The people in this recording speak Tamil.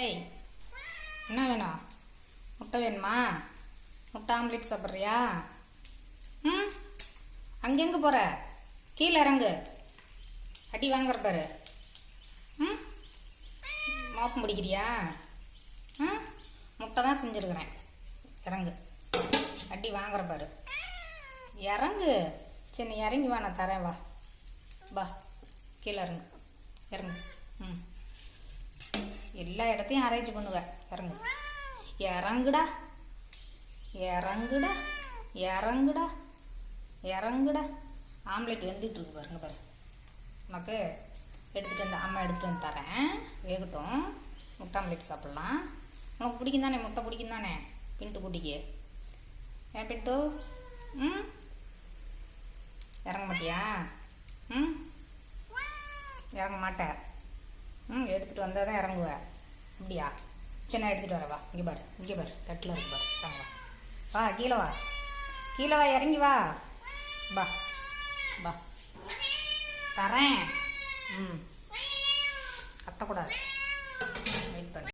ஏய் என்ன வேணும்? முட்டை வேணுமா? முட்டை ஆம்லேட் சாப்பிட்றியா? ம் அங்கெங்கே போகிற கீழே இறங்கு. அடி வாங்குற பாரு. ம் மோப்பம் பிடிக்கிறியா ம் முட்டை தான் செஞ்சுருக்குறேன். இறங்கு. அடி வாங்குற பாரு. இறங்கு. சரி நீ இறங்கி வா நான் தரேன் வா. வா கீழே இறங்கு. இறங்கு. ம். எல்லா இடத்தையும் அரேஞ்ச் பண்ணுவ. இறங்கு. இறங்குடா. இறங்குடா. இறங்குடா. இறங்குடா. ஆம்லேட் வெந்துட்டு இருக்கு பாருங்க பாரு. உனக்கு எடுத்துகிட்டு வந்து அம்மா எடுத்துகிட்டு வந்து தரேன். வேகட்டும். முட்டை ஆம்லேட் சாப்பிட்லாம். உனக்கு பிடிக்கும் தானே முட்டை பிடிக்கும் தானே? பின்ட்டு குட்டிக்கு. ஏன் பின்ட்டு? ம்? இறங்க மாட்டியா? ம்? இறங்க மாட்டேன் ம் எடுத்துகிட்டு வந்தால் தான் இறங்குவேன் அப்படியா சின்ன எடுத்துகிட்டு வரவா? இங்கே பாரு இங்கே பாரு தட்டில் இருக்கு பாரு. வாங்க வா. வா கீழே வா. கீழே வா இறங்கி வா. வா வா. தரேன். ம். கத்தக்கூடாது